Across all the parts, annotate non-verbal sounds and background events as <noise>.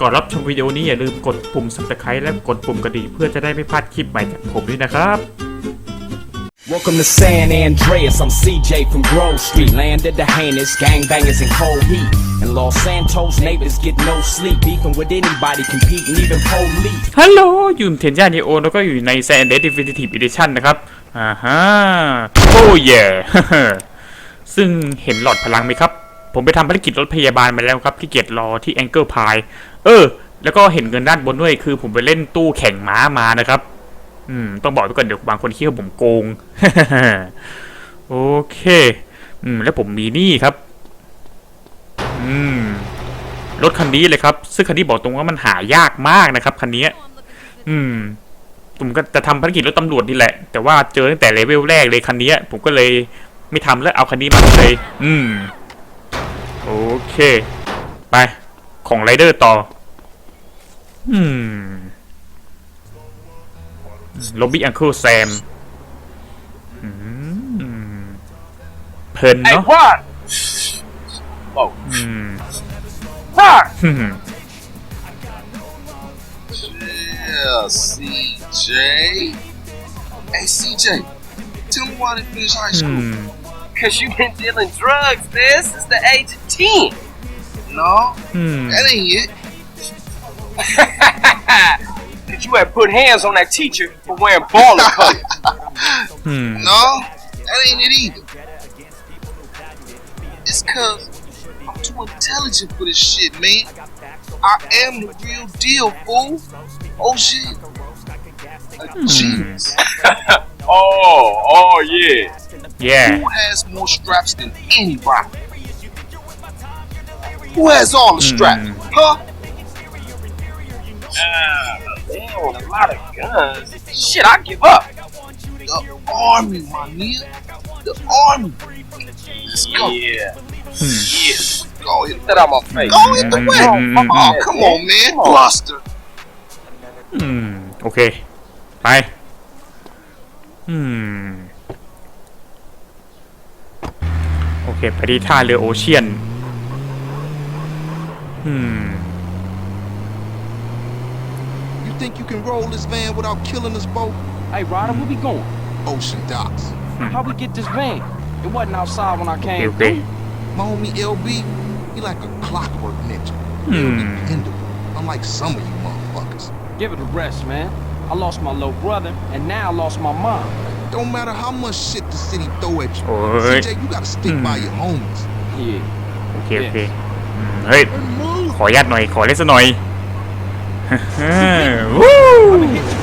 ก่อนรับชมวิดีโอนี้อย่าลืมกดปุ่ม subscribe และกดปุ่มกระดิ่งเพื่อจะได้ไม่พลาดคลิปใหม่จากผมด้วยนะครับ Welcome to San Andreas, I'm CJ from Grove Street, land of the heinous, gangbangers in cold heat. And Los Santos neighbors get no sleep, beefing with anybody, competing even police. ฮัลโหลอยู่เทียนย่านีโอแล้วก็อยู่ในแซนเดสดิฟินิทีฟอีดิชั่นนะครับอ่าฮะโอ้เย่ ซึ่งเห็นหลอดพลังไหมครับ ผมไปทำภารกิจรถพยาบาลมาแล้วครับที่เกียรรอที่แองเกิลพายเออ แล้วก็เห็นเงินด้านบนด้วย คือผมไปเล่นตู้แข่งม้ามานะครับ อืม ต้องบอกไว้ก่อนเดี๋ยวบางคนคิดว่าผมโกง โอเค อืม แล้วผมมีนี่ครับ อืม รถคันนี้เลยครับ ซึ่งคันนี้บอกตรงว่ามันหายากมากนะครับคันนี้อืมผมก็จะทำภารกิจรถตำรวจนี่แหละ แต่ว่าเจอตั้งแต่เลเวลแรกเลยคันนี้ผมก็เลยไม่ทำแล้วเอาคันนี้มาเลย อืม โอเค ไป ของไรเดอร์ต่อ อืมล็อบบี้อังเคิลแซมเพลิน Hey, เนาะ what? Oh, อืม what? ฮึ่ม Yeah, CJ. Hey, CJ. Tell me why they finish high อื school. ม Cause you been dealing drugs, man, since the age of 10. No, hmm. that ain't it. <laughs> Did you have put hands on that teacher for wearing baller <laughs> color? hmm. No, that ain't it either. It's because I'm too intelligent for this shit, man. I am the real deal, fool. Oh, shit. Jeez. Hmm. <laughs> oh, oh, yeah. Yeah. Who has more straps than anybody? Who has all the straps? Huh? Ah, they own a lot of guns. Shit, I give up. The army, my nigga. The army. Let's go. Yeah. Hmm. Yeah. Go hit That out my face. Go hit the way. Mm, Oh, come on, man. Come on. Bluster. อืมโอเคไปอืมโอเค ไปที่ท่าเรือโอเชียน Hmm. You think you can roll this van without killing us both? Hey, Ryder, where we going? Ocean docks. Hmm. How we get this van? It wasn't outside when I came. Okay, okay. My homie LB, he like a clockwork ninja. Hmm. Dependable, unlike some of you motherfuckers. Give it a rest, man. I lost my little brother, and now I lost my mom. Don't matter how much shit the city throw at you. Alright. CJ, you gotta stick hmm. by your homies. Yeah. Okay, yes. okay. Hmm, Alright. โอเคอืมเฮ้ยขออนุญาตหน่อย ขอเล่นสักหน่อยวู้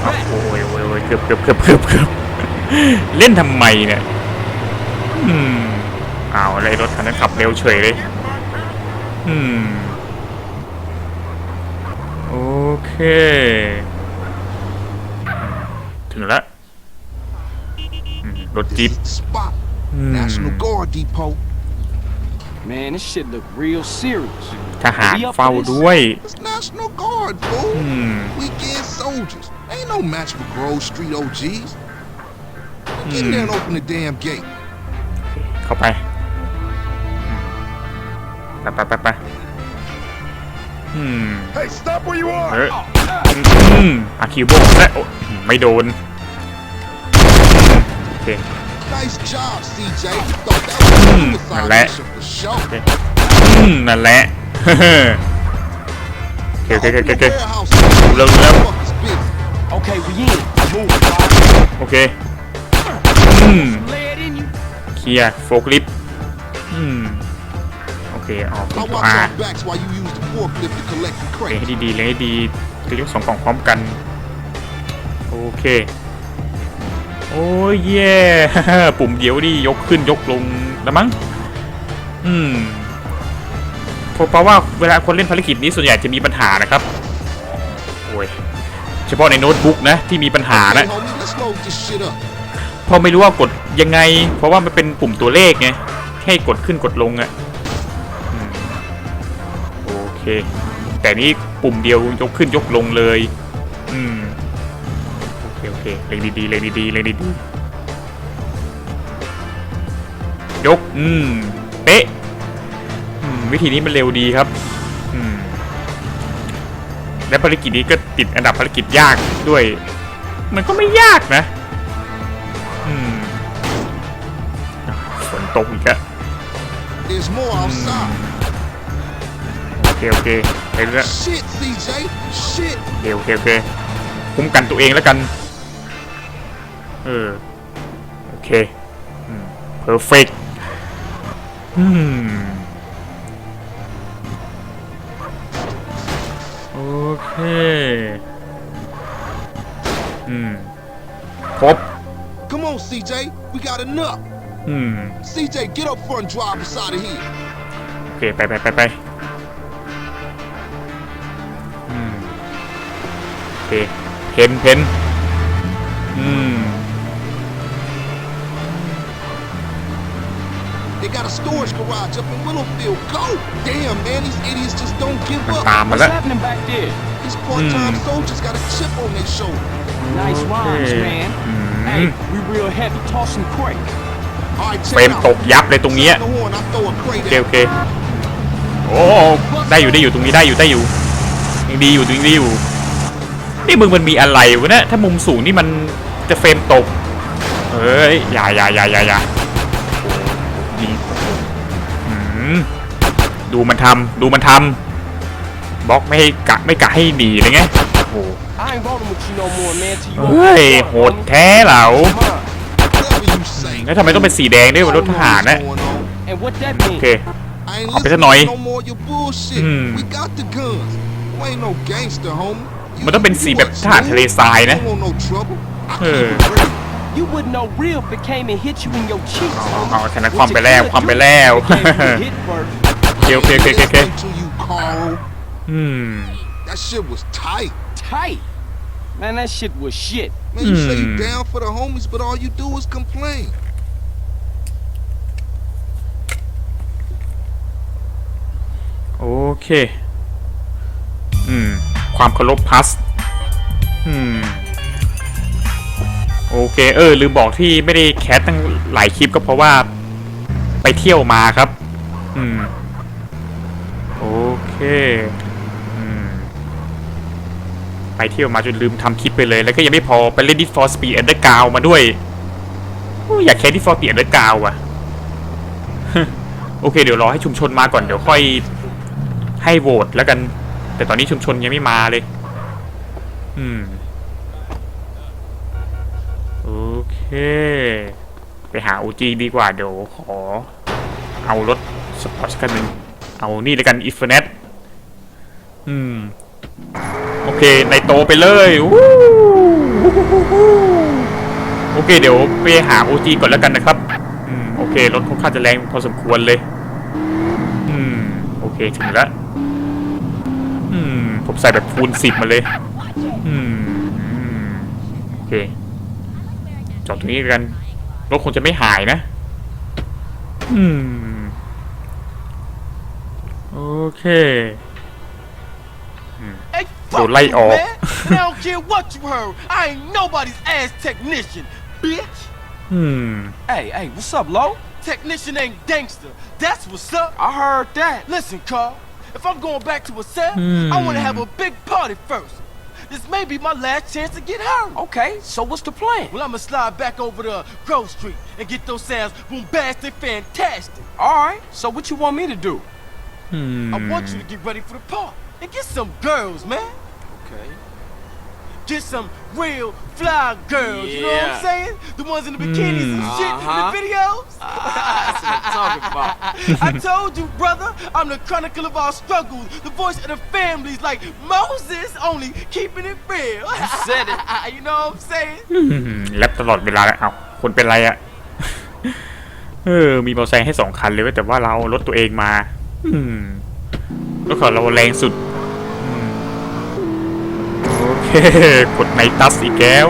อ้าวโอ้ยโอ้ยโอ้ยเกือบเกือบเกือบเกือบเกือบเล่นทำไมเนี่ยอืมอ้าวอะไรรถคันนั้นขับเร็วเฉยเลย อืม โอเค ถึงแล้วอืมรถ This จิ๊บ is the spot. Hmm. National Guard Depot. Man, this shit look real serious. ทหารเฝ้าด้วย It's National Guard, fool. Hmm. Weekend soldiers. Ain't no match for Grove Street OGs. Get in there and open the damn gate. เข้าไปไปไปไปไปอืม Hey, stop where you เฮ้ยอืมอาคิวโบกและโอ้ไม่โดน โอเค Nice job, CJ. Thought that was a Hmm, suicide let- mission for sure. อืมนั่นแหละโอเคโอเคโอเคโอเค Warehouse. Look, look. Fuck is busy. Okay, we in. Move, Ryder. โอเคอืม Lay it in you. เคลียร์โฟกลิฟอืมโอเคออก I ตัว watch อา our backs while you use the forklift to collect the เล็ง crate. ให้ดีๆเล็งให้ดีจะยกสองกล่องพร้อมกัน โอเค โอ้ยเย่ ปุ่มเดียวนี่ยกขึ้นยกลงแล้วมั้ง อืมเพราะเพราะว่าเวลาคนเล่นภารกิจนี้ส่วนใหญ่จะมีปัญหานะครับ โอ้ย เฉพาะในโน้ตบุ๊กนะ ที่มีปัญหา Hey, นะ homie, let's load this shit up. เพราะไม่รู้ว่ากดยังไง เพราะว่ามันเป็นปุ่มตัวเลขไง แค่กดขึ้นกดลงอะอืมโอเค แต่นี้ปุ่มเดียวยกขึ้นยกลงเลย อืมโอ เคโอเคเล็งดีๆเล็งดีๆเล็งดีๆยกอืมเป๊ะอืมวิธีนี้มันเร็วดีครับอืมและภารกิจนี้ก็ติดอันดับภารกิจยากด้วย มันก็ไม่ยากนะอืมฝนตกอีกอะ There's more outside. โอเคโอเคไปเรื่อย Shit, CJ. Shit. โอเคโอเคโอเคคุ้มกันตัวเองแล้วกัน เออ โอเคเพอร์เฟกอืมโอเค อืมครบ Come on, CJ. We got enough. อืม CJ, get up front and drive us out of here. โอเค ไปไปไปไปอืม โอเค เพนเพนอืม storage garage up in Willowfield. Go! Damn, man, these idiots just don't give มัน up. ตามมา What's แล้ว happening back there? These part-time soldiers got a chip on their shoulder. Nice rhymes, Okay. man. Mhm. Hey, we real heavy. Toss some quick. All right, เฟร check ม out. ตกยับเลยตรงเนี้ย Sound the horn, I throw a crate โอเค at โอเคโอ้ได้อยู่ได้อยู่ตรงนี้ได้อยู่ได้อยู่ยังดีอยู่ยังดีอยู่นี่มึงมันมีอะไรวะเนี่ยถ้ามุมสูงนี่มันจะเฟรมตกเฮ้ยอย่าอย่าอย่าอย่าอย่า ดูมันทำดูมันทำบล็อกไม่ให้กะไม่กะให้หนีเลยไงโอ้โห I ain't rolling with you no more, man. Till you เฮ้ย open โห the ด door, แท้เหล่า homie. Come on. Whatever you say. แล้วทำไมต้องเป็นสีแดงด้วยบนรถทหาร I นะ don't know what's going on. And what that โอ mean? เค I ain't I'll be listening the to noise. no more of your bullshit. Hmm. We got the guns. You ain't no gangster, homie. You- มันต้องเป็นสี you แบบ a ทหารทะเลทรายนะ You don't want no trouble. I เอ keep อ it real. You wouldn't know real if it came and hit you in your cheeks. เอา homie. เอาชนะ What ความ you ไปแล้ว could ความไป do, แล้ว it <laughs> gave you a hit first. โอเคโอเคโอเคโอเคโอเค Listening to you, Carl. อืม That shit was tight. Tight. Man, that shit was shit. Man, you say you Hmm. down for the homies, but all you do is complain. โอเค อืม ความเคารพพัส อืม โอเคเออลืมบอกที่ไม่ได้แคสตั้งหลายคลิปก็เพราะว่าไปเที่ยวมาครับ อืม โอเค อืม ไปเที่ยวมาจนลืมทำคลิปไปเลย แล้วก็ยังไม่พอไปเล่นดิฟอร์สปี d อนเดอร์กาวมาด้วยอยากแคสดิฟอร์สปี d อนเดอร์กาวอะโอเค เดี๋ยวรอให้ชุมชนมาก่อนเดี๋ยวค่อยให้โหวตแล้วกัน แต่ตอนนี้ชุมชนยังไม่มาเลย อืม โอเค ไปหา OG ดีกว่าเดี๋ยวขอ เอารถสปอร์ตกคันหนึ่งเอานี่แล้วกันอีฟเนตอืม โอเค ในโตไปเลยโอเค เดี๋ยวไปหา OG ก่อนแล้วกันนะครับ อืม โอเค รถค่อนข้างจะแรงพอสมควรเลย อืม โอเค ถึงแล้ว อืม ผมใส่แบบคูณสิบมาเลย อืม โอเค จอดตรงนี้กันรถคงจะไม่หายนะ อืม โอเค Hey, Yo, fuck lay you, off. man. And I don't care what you heard. I ain't nobody's ass technician, bitch. อืม Hey, hey, what's up, Lo? Technician ain't gangster. That's what's up. I heard that. Listen, Carl. If I'm going back to a cell, I want to have a big party first. This may be my last chance to get her. Okay, so what's the plan? Well, I'ma slide back over to Grove Street and get those sounds bombastic, fantastic. All right, so what you want me to do? อืม I want you to get ready for the party and get some girls, man. Okay. Get some real fly girls. You know what I'm Yeah. saying? The ones in the bikinis and shit in Uh-huh. the videos. That's what I'm talking about. I told you, brother, I'm the chronicle of our struggles, the voice of the families, like Moses, only keeping it real. You said it. you know what I'm saying? อืมแลบตลอดเวลาเลยเอาคนเป็นไรอะ เออ มีมอเตอร์ไซค์ให้สองคันเลยเว้ยแต่ว่าเราเอารถตัวเองมา อืมรถของเราแรงสุดอืมโอเค กดไนตัสอีกแล้ว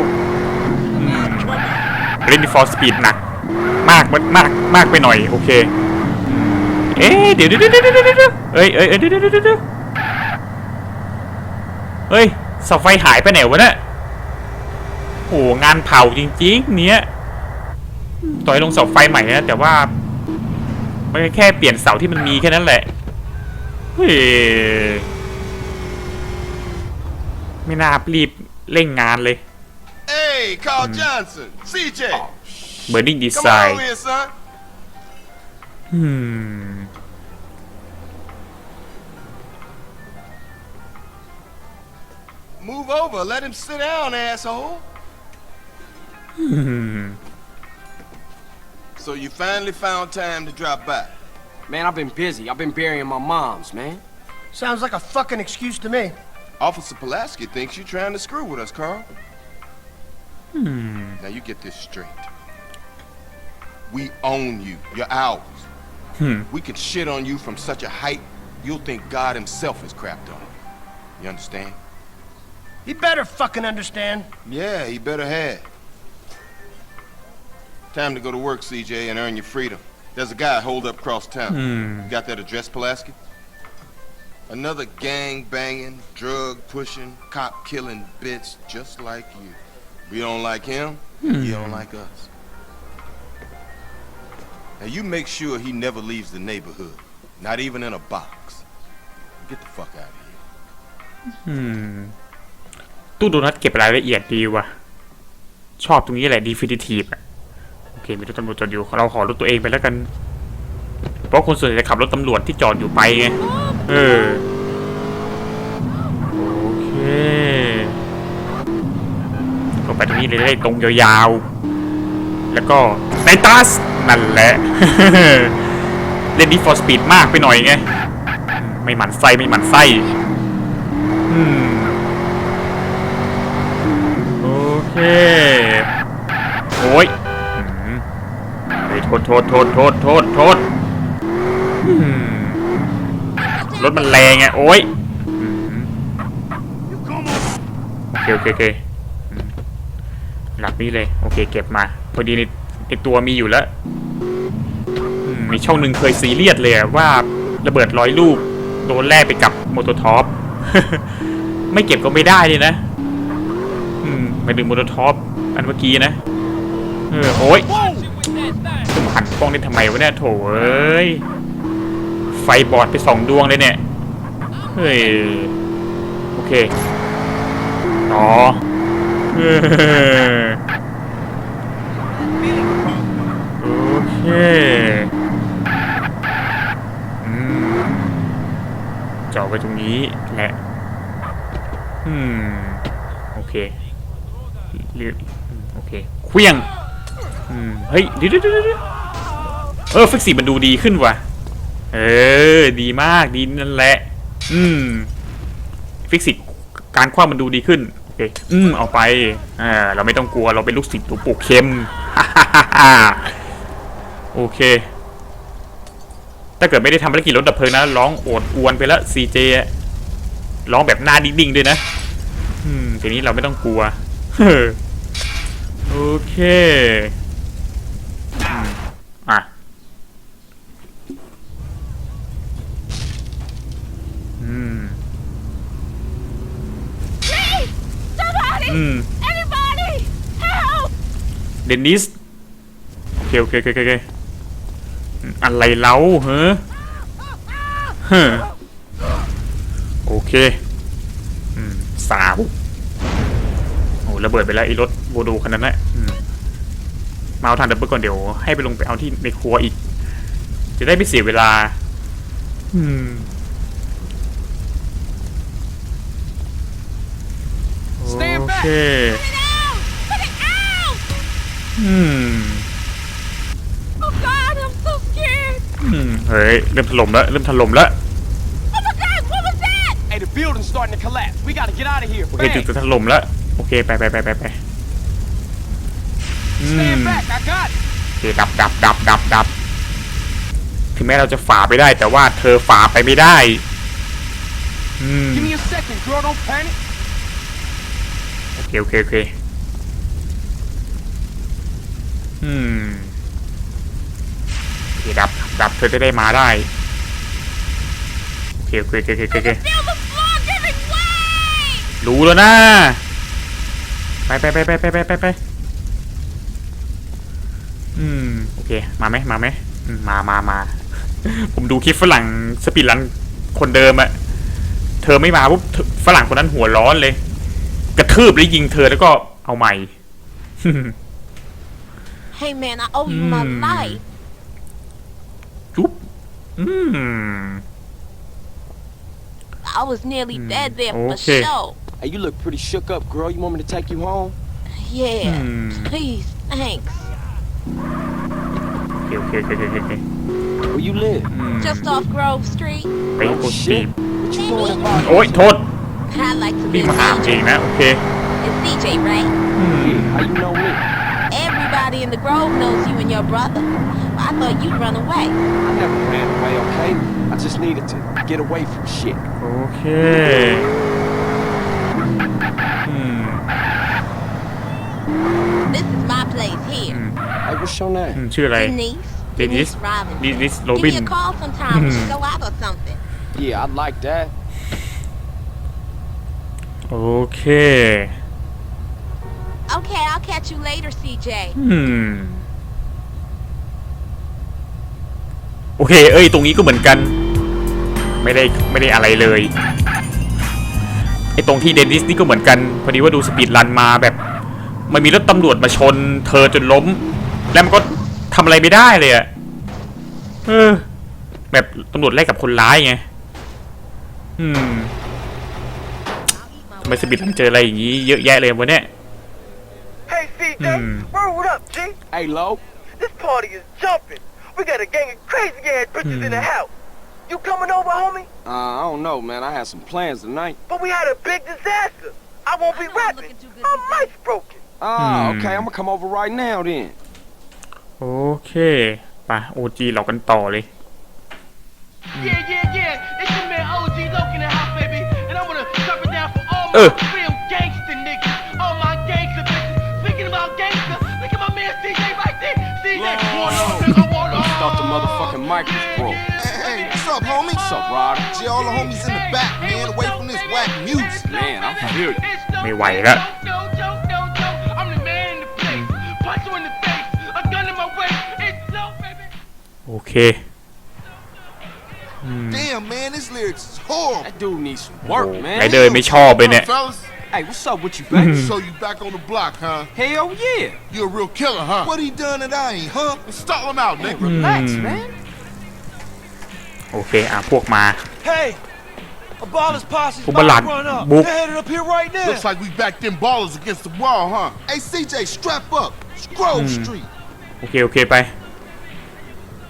เล่นดีฟอร์สปีดหนัก มากมากมากมากไปหน่อย โอเค เอ๊ะเดี๋ยวเดี๋ยวเดี๋ยวเดี๋ยวเดี๋ยวเอ้ยเอ้ยเอ้ยเดี๋ยวเดี๋ยวเดี๋ยวเฮ้ยเสาไฟหายไปไหนวะเนี่ยโอ้โหงานเผาจริงๆ เนี้ยต่อยลงเสาไฟใหม่นะแต่ว่ามันแค่เปลี่ยนเสาที่มันมีแค่นั้นแหละเฮ้ย ไม่น่ารีบเร่งงานเลย Hey, Carl Johnson, CJ. Burning Come on Design over here, son. อืม Move over. Let him sit down, asshole. So you finally found time to drop by. Man, I've been busy. I've been burying my moms, man. Sounds like a fucking excuse to me. Officer Pulaski thinks you're trying to screw with us, Carl. Hmm. Now you get this straight. We own you. You're ours. Hmm. We can shit on you from such a height, you'll think God himself has crapped on you. You understand? He better fucking understand. Yeah, he better have. Time to go to work, CJ, and earn your freedom. There's a guy holed up across town. You got that address, Pulaski? Another gang banging, drug pushing, cop killing bitch just like you. We don't like him, he don't like us. Now you make sure he never leaves the neighborhood, not even in a box. Get the fuck out of here. ตู้โดนัทเก็บรายละเอียดดีว่ะ ชอบตรงนี้แหละ definitive อะโอเคมีรถตำรวจจอดอยู่ เราขอรถตัวเองไปแล้วกัน เพราะคนส่วนใหญ่จะขับรถตำรวจที่จอดอยู่ไปไง เออ โอเคก็ไปตรงนี้เลยได้ตรงยาวๆ แล้วก็ในตัสนั่นแหละ เล่นนี้ for speed มากไปหน่อยไง ไม่หมั่นไส้ไม่หมั่นไส้อืมโอเค โอ้ยอืมเฮ้ยโทษโทษโทษโทษโทษโทษอืม รถมันแรงไงโอ้ยอืมโอเคโอเคโอเคอืมหลับนี้เลย โอเค เก็บมา พอดีในในตัวมีอยู่แล้วอืมมีช่องหนึ่งเคยซีเรียสเลยอะว่าระเบิดร้อยลูกโดนแลกไปกับโมโตท็อปไม่เก็บก็ไม่ได้เลยนะ อืมไปดึงโมโตท็อปอันเมื่อกี้นะ เออโอ้ยผมหันกล้องนี่ทำไมวะเนี่ยโถเอ้ย ไฟบอดไปสองดวงเลยเนี่ย เฮ้ย โอเค อ๋อเออโอเคเจาะไปตรงนี้แหละ อืม โอเคเรียโอเคเคลี้ยง อืม เฮ้ยเดี๋ยเดี๋ยวเดี๋ยวเดี๋ยวเออฟิกซี่มันดูดีขึ้นว่ะ เออ ดีมากดีนั่นแหละ อืม ฟิสิกส์การคว้ามันดูดีขึ้นโอเคอืม เอาไปอ่าเราไม่ต้องกลัวเราเป็นลูกศิษย์หลวงปู่เข้มโอเค ถ้าเกิดไม่ได้ทำภารกิจรถดับเพลิงนะร้องโอดอวนไปแล้วซีเจร้องแบบหน้าดิ่งๆด้วยนะ อืมทีนี้เราไม่ต้องกลัวโอเคอืมอะ อืม Somebody! อืม Anybody! Help! เดนนิสโอเคโอเคโอเคโอเคอืมอะไรเล้าเฮ้อเฮ้อโอเคอืมสาวโอ้ระเบิดไปแล้วไอ้รถโบโดคันนั้นแหละอืมมาเอาทางดับเบิลก่อนเดี๋ยวให้ไปลงไปเอาที่ในครัวอีก จะได้ไม่เสียเวลา อืม Stand โอ back เค Out! Put it out! อืม Oh God, I'm so scared! อืมเฮ้ย เริ่มถล่มแล้วเริ่มถล่มแล้ว Oh my God, what was that? Hey, the building's starting to collapse. We gotta get out of here. โอเคจุด Bang. จะถล่มแล้วโอเคไปไปไปไปไปอืม Stand back. I got it. โอเคดับดับดับดับดับถึงแม้เราจะฝ่าไปได้ แต่ว่าเธอฝ่าไปไม่ได้ อืม Give me a second, girl. Don't panic. โอเคโอเคโอเคอืมดับดับเธอจะได้มาได้โอเคโอเคโอเคโอเคโอเคยรู้แล้วนะ ไปไปไปไปไปไปไปไปอืมโอเค มาไหมมาไหมมามามา ผมดูคลิปฝรั่งสปีดรันคนเดิมอะเธอไม่มาปุ๊บฝรั่งคนนั้นหัวร้อนเลย กระทืบแล้วยิงเธอแล้วก็เอาใหม่ Hey man, I owe you my Hmm. life. จุ๊บอืม I was nearly dead there for okay. sure. Hey, you look pretty shook up, girl. You want me to take you home? Yeah. Hmm. Please, thanks. โอเคโอเคโอเคโอเคโอเค Where you live? Just off Grove Street. ไปกดบีบ What you doing in Harlem? โอ้ย โทษ I like to รีบ be มาหาเองนะ โอเค It's DJ, right? How you know me? Everybody in the Grove knows you and your brother. I thought you'd run away. I never ran away, okay? I just needed to get away from shit. โอเคอืม This is my place here. Hey, what's your อื name? มชื่ออะไร Denise. Denise. Robinson. Denise Give Robin. me a call sometime. We should go out or something. Yeah, I like that. โอเค Okay, I'll catch you later, CJ. อืม โอเค เอ้ย ตรงนี้ก็เหมือนกัน ไม่ได้ไม่ได้อะไรเลย ไอตรงที่เดนนิสนี่ก็เหมือนกัน พอดีว่าดูสปีดรันมาแบบ มันมีรถตำรวจมาชน เธอจนล้ม แล้วมันก็ทำอะไรไม่ได้เลยอะเออ แบบตำรวจไล่กับคนร้ายไง อืม ทำไมสปีดรันเจออะไรอย่างนี้เยอะแยะเลยวันเนี้ย Hey, CJ, Hmm. word up, G. Hey, Lo. This party is jumping. We got a gang of crazy ass bitches in the house. You coming over, homie? Uh, I don't know, man. I had some plans tonight. But we had a big disaster. I won't be I know I'm rapping. looking too good My to mic's broken. Ah, Hmm. okay. I'm gonna come over right now then. โอเคไปโอจีหลอกกันต่อเลย Yeah, yeah, yeah. It's your man OG Loke in the house, Uh. my real gangster niggas. All my gangster bitches. Speaking about gangster, look at my man CJ right there. CJ, one on, nigga, one on. Thought the motherfucking mic was broke. Hey, hey, what's up, homie? What's up, Rod? See all the homies in the back, man, away from this whack music. Man, I feel you. It's no ไม่ไหวแล้ว No, no, no, no. I'm the man in the place. Punch you in the face. A gun in my waist. It's no, baby. โอเค Damn, man, this lyrics is horrible. That dude needs some work, ไร man. เดอร์ไม่ชอบเลยเนี่ย fellas. Hey, what's up with you, baby? So you back on the block, huh? Hell yeah. You a real killer, huh? What he done that I ain't, huh? Stall him out, Hey, nigga. relax, man. โอเค อ่ะ พวกมา Hey, a baller's posse's พวกบลัดบุก headed up here right now. Looks like we backed them ballers against the wall, huh? Hey, CJ, strap up. It's Grove Street. โอเค โอเค ไป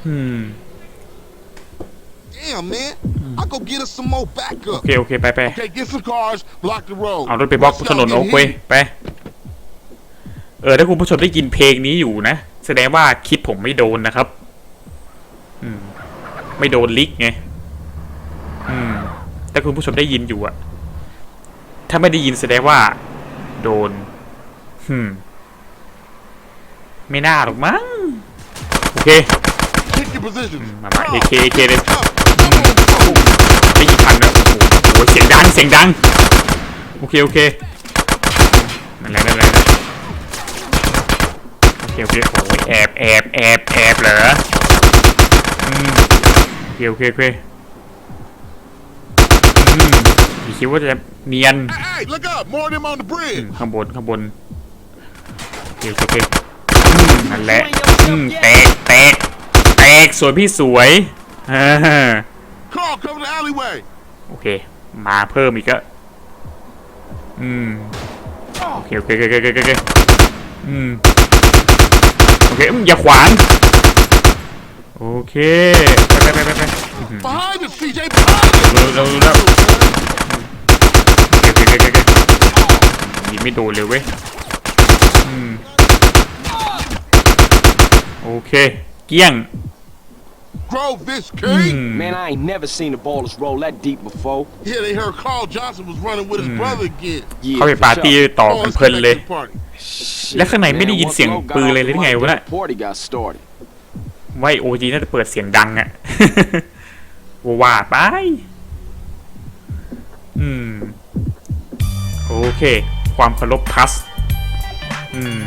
อืม Damn, man. I go get us some more โอ backup. เค โอเค ไปไป Okay, get some cars, block the road. เอารถไปบล็อกถนนโอเคไป เออ ถ้าคุณผู้ชมได้ยินเพลงนี้อยู่นะ แสดงว่าคลิปผมไม่โดนนะครับ อืม ไม่โดนลิกไง อืมถ้าคุณผู้ชมได้ยินอยู่อะถ้าไม่ได้ยินแสดงว่า โดนอืม ไม่น่าหรอกมั้ง โอเค Pick your position. มามาเอเคเอเคเลย Up. สียงดังเสียงดัง โอเคโอเคนั่นแหละนั่นแหละโอเคโอเคโอ้ยแอบแอบแอบแอบเหรออืมโอเคโอเคโอเคอืมอย่าคิดว่าจะเนียน Hey, hey, look up. More of them on the อื bridge. มข้างบนข้างบนโอเคโอเคอืมนั่นแหละอืมแตกแตกแตกสวยพี่สวยฮ่าฮ่า Carl, cover the alleyway. โอเค มาเพิ่มอีกก็อืมโอเคโอเคโอเคโอเคโอเคอืมโอเคอืมอย่าขวางโอเคไปไปไปไปไปอื้อหือ Behind us, CJ. Behind us. เร็วเร็วเร็วโอเคโอเคโอเคโอเคยิงไม่โดนเลยเว้ยอืมโอเค เกี้ยง Grove, this อื king. ม Man, I ain't never seen the ballers roll that deep before. Yeah, they heard Carl Johnson was running with his brother again. Yeah, เข้าไป for ปาร์ตี้ sure. ต่อ Oh, กัน let's เพลิน get เลย back to the party. Shit, แล้วข้างในไม่ได้ยิน man, เสียง once Lo got ปืนเลย off หรือ the ไง mic, วะน่ะ the Party got started. ไว้โอจีน่าจะเปิดเสียงดังอะ ว่าไป อืม โอเค ความเคารพพัส อืม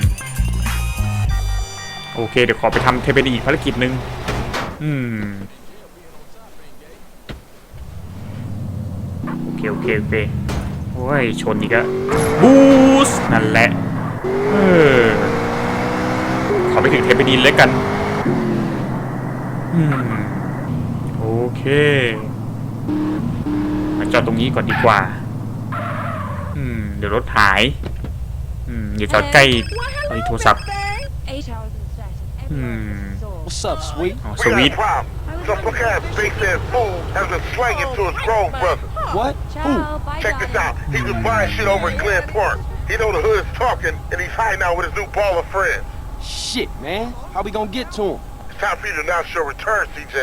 โอเค เดี๋ยวขอไปทำเทปเป็นอีกภารกิจหนึ่ง อืมโอเคโอเคโอเคโอ้ยชนอีกแล้วบูสต์นั่นแหละเออขอไปถึงเทปนินแล้วกันอืมโอเคมาจอดตรงนี้ก่อนดีกว่า อืม เดี๋ยวรถหาย อืมอย่าจอดใกล้ไอ้โทรศัพท์ Eight hours in session. Hmm. What's up, sweet? อ๋อ We สวิต got a problem. Some punk-ass face-ass fool has been slanging to his grown brother. What? Who? Ciao, bye, Check this out. darling. He was buying shit over in Glen Park. He know the hood's talking, and he's hiding out with his new baller friends. Shit, man. How we gonna get to him? It's time for you to announce your return, CJ.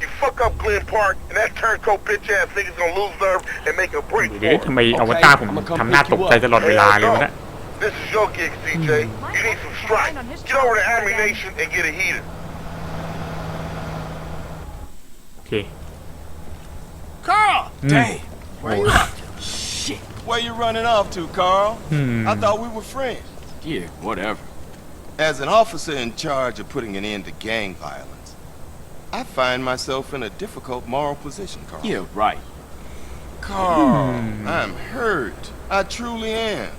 You fuck up Glen Park, and that turncoat bitch-ass nigga's gonna lose nerve and make a break เดี๋ยว for ทำ him. ไมอวตารผมทำหน้าตกใจตลอดเวลาเลยวะเนี่ย This is your gig, CJ. You need some strike. Get over to Army Nation and get a heater. Okay. Carl! Mm. Where you to? Shit! Where you running off to, Carl? Hmm. I thought we were friends. Yeah, whatever. As an officer in charge of putting an end to gang violence, I find myself in a difficult moral position, Carl. Yeah, right. Carl, hmm. I'm hurt. I truly am.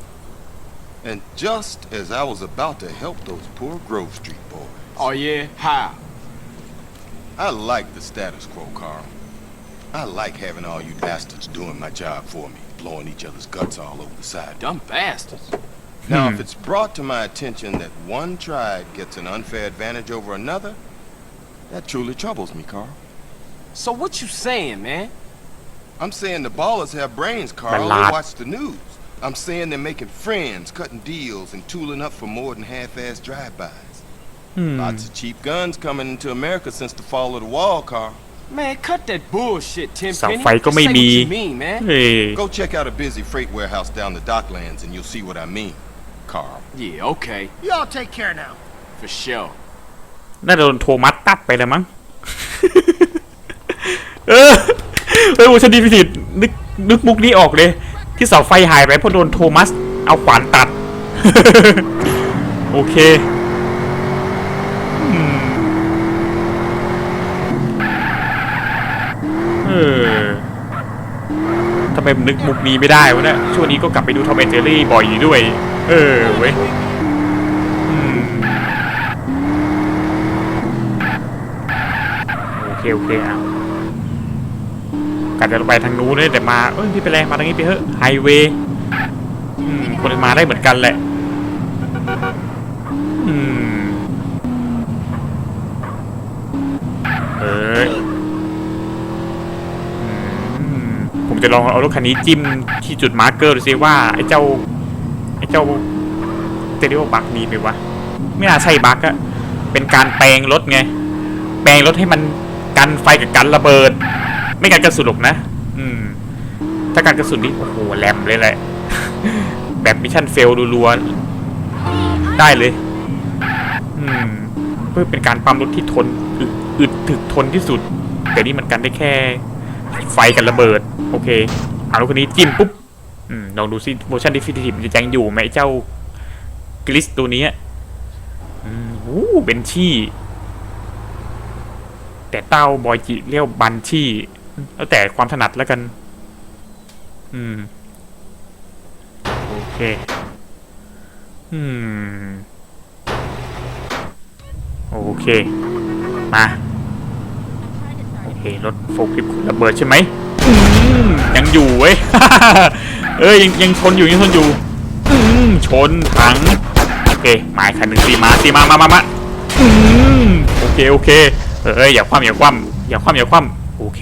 And just as I was about to help those poor Grove Street boys. Oh yeah? How? I like the status quo, Carl. I like having all you bastards doing my job for me, blowing each other's guts all over the side. Dumb bastards. Now, Hmm. if it's brought to my attention that one tribe gets an unfair advantage over another, that truly troubles me, Carl. So what you saying, man? I'm saying the ballers have brains, Carl. Malad. They watch the news. I'm saying they're making friends, cutting deals, and tooling up for more than half-assed drive-bys. Hmm. Lots of cheap guns coming into America since the fall of the wall, Carl. Man, cut that bullshit, Tim เสา Penny. ไฟก็ Just ไม่ say มี what you mean, man. เฮ้ย Go check out a busy freight warehouse down the docklands, and you'll see what I mean, Carl. Yeah, okay. Y'all take care now. For sure. น่าจะโดนโทมัสตัดไปแล้วมั้ง เออเฮ้ยโอชันดีพิสิทธิ์นึกนึกมุกนี้ออกเลย ที่เสาไฟหายไปเพราะโดนโทมัส เอาขวานตัด โอเคอืมเออทำไมนึกมุกนี้ไม่ได้วะเนี่ยช่วงนี้ก็กลับไปดูทอมแอนเจอรี่บ่อยอยู่ด้วย เออเว้ยโอเคโอเคอะกะจะไปทางนู้นเลยแต่มา เอ้ยพี่ไปแรงมาทางนี้ไปเถอะไฮเวย์คนมาได้เหมือนกันแหละ อืม เอ้ยอืม ผมจะลองเอารถคันนี้จิ้มที่จุดมาร์กเกอร์ดูซิว่าไอ้เจ้าไอ้เจ้าจะเรียกว่าบั๊กนี้ไหมวะไม่น่าใช่บั๊กอะเป็นการแปลงรถไง แปลงรถให้มันกันไฟกับกันระเบิด ไม่กันกระสุนหรอกนะ อืม ถ้ากันกระสุนนี่โอ้โหแหลมเลยแหละ แบบมิชชั่นเฟลรัวๆได้เลย อืม เพื่อเป็นการปั๊มรถที่ทนอึดถึกทนที่สุด แต่นี่มันกันได้แค่ ไฟกับระเบิด โอเคเอารถคันนี้จิ้มปุ๊บอลองดูซิ motion definitive มันจะยังอยู่ไหมเจ้ากลิสตัวนี้อืมโอ้เบนชี่ แต่เต้าบอยจิเรียกว่าบันชี่ แล้วแต่ความถนัดแล้วกัน อืม โอเค อืม โอเค มา เครถโฟล์คลิประเบิดใช่ไหมอืมยังอยู่เว้ยเอ้ยยังยังชนอยู่ยังชนอยู่อืมชนถังโอเคหมายคันหนึ่งตีมาตีมามามามาอืมโอเคโอเคเอ้ยอย่าคว่ำอย่าคว่ำอย่าคว่ำอย่าคว่ำโอเค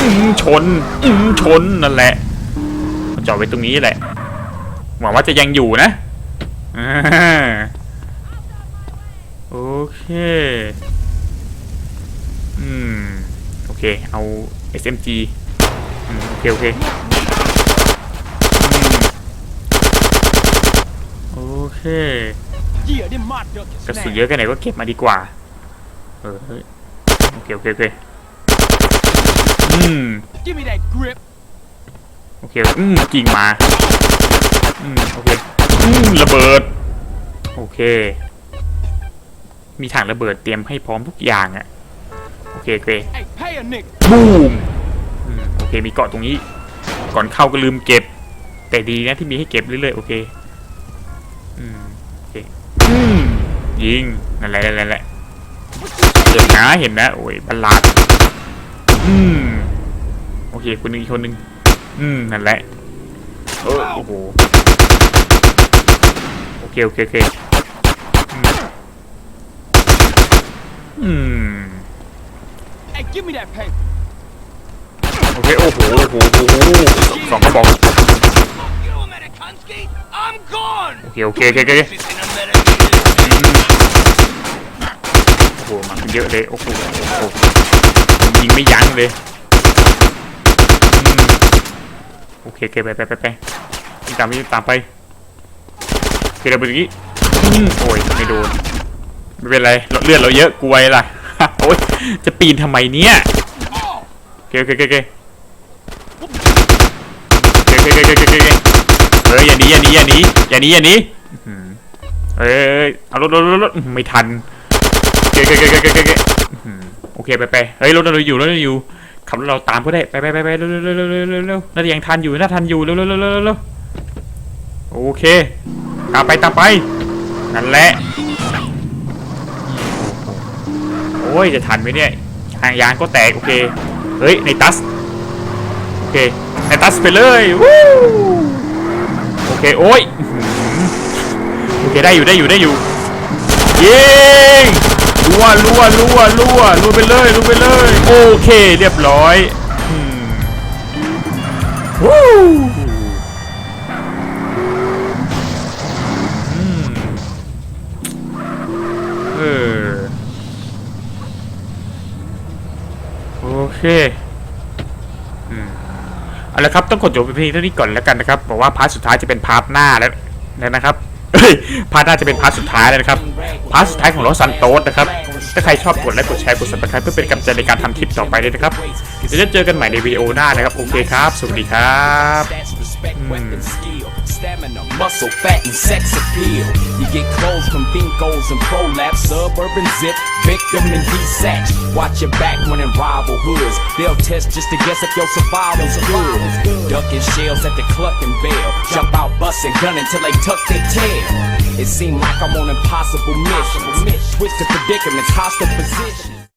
อืมชนอืมชนนั่นแหละจอดไว้ตรงนี้แหละหวังว่าจะยังอยู่นะอ่าโอเค อืม โอ เคเอา SMG โอเคโอเคโอเคกระสุนเยอะแค่ไหนก็เก็บมาดีกว่า เออโอเคโอเคโอเคอืมโอเคอืมกิ่งมาอืมโอเคอืมระเบิด โอเค มีถังระเบิดเตรียมให้พร้อมทุกอย่างอะโอ เคโอเค Hey, pay a nigga. บูมอืมโอเคมีเกาะตรงนี้ ก่อนเข้าก็ลืมเก็บ แต่ดีนะที่มีให้เก็บเรื่อยๆโอเคอืมโอเคอืมยิงนั่นแหละนั่นแหละนั่นแหละเห็นนะเห็นนะโอ้ยบัลลาดอืมโอเคคนหนึงอีกคนหนึงอืมนั่นแหละเออโอ้โหโอเคโอเคโอเคอืมอืม Hey, give me that paper. โอเค โอ้โห โอ้โหโอ้โหสองกระบอก You Amerikanski, I'm gone. โอเค โอเคโอเคโอเค This is an American. โอ้โห มากันเยอะเลย โอ้โห โอ้โหผมยิงไม่ยั้งเลยอืมโอเคโอเคไปไปไปไปยิงตามไปยิงตามไปโอเคเราไปตรงนี้อืมโอ้ย ไม่โดน ไม่เป็นไร เลือดเราเยอะกลัวล่ะ โอ้ยจะปีนทำไมเนี่ยเคโอเคโอเคโอเคโอเคโอเคโอเคโอเคโอเคเฮ้ยอย่าหนีอย่าหนีอย่าหนีอย่าหนีอย่าหนีอื้อหือเอ้ยเอารถรถรถรถไม่ทันโอเคโอเคโอเคโอเคโอเคอื้อหือโอเคไปไปเฮ้ยรถเราอยู่รถเราอยู่ขับรถเราตามก็ได้ไปไปไปไปเร็วเร็วเร็วเร็วเร็วเร็วน่าจะยังทันอยู่น่าทันอยู่เร็วเร็วเร็วเร็วเร็วโอเคตามไปตามไปนั่นแหละ อ้ยจะทันไหมเนี่ยหางยางก็แตกโอเคเฮ้ยในตัสโอเคในตัสไปเลยวู้โอเคโอ้ยโอเคได้อยู่ได้อยู่ได้อยู่ยิงรัวรัวรัวรัวรัวไปเลยรัวไปเลยโอเคเรียบร้อยวู้ เคอืมเอาละครับต้องกดจบไปเพียงเท่านี้ก่อนแล้วกันนะครับบอกว่าพาร์ทสุดท้ายจะเป็นพาร์ทหน้าแล้วนะครับพาร์ทหน้าจะเป็นพาร์ทสุดท้ายแล้วนะครับพาร์ทสุดท้ายของรถซันโตสนะครับถ้าใครชอบกดไลค์กดแชร์กด subscribe เพื่อเป็นกำลังใจในการทำคลิปต่อไปด้วยนะครับเดี๋ยวจะเจอกันใหม่ในวิดีโอหน้านะครับโอเคครับ สวัสดีครับ stamina, muscle, fat, and sex appeal. You get clothes from Binkos and Prolapse, suburban zip, victim and desatch. Watch your back when in rival hoods. They'll test just to guess if your survival's good. Ducking shells at the clucking bell. Jump out, busting, gun until they tuck their tail. It seemed like I'm on impossible missions. Twisted predicaments, hostile positions.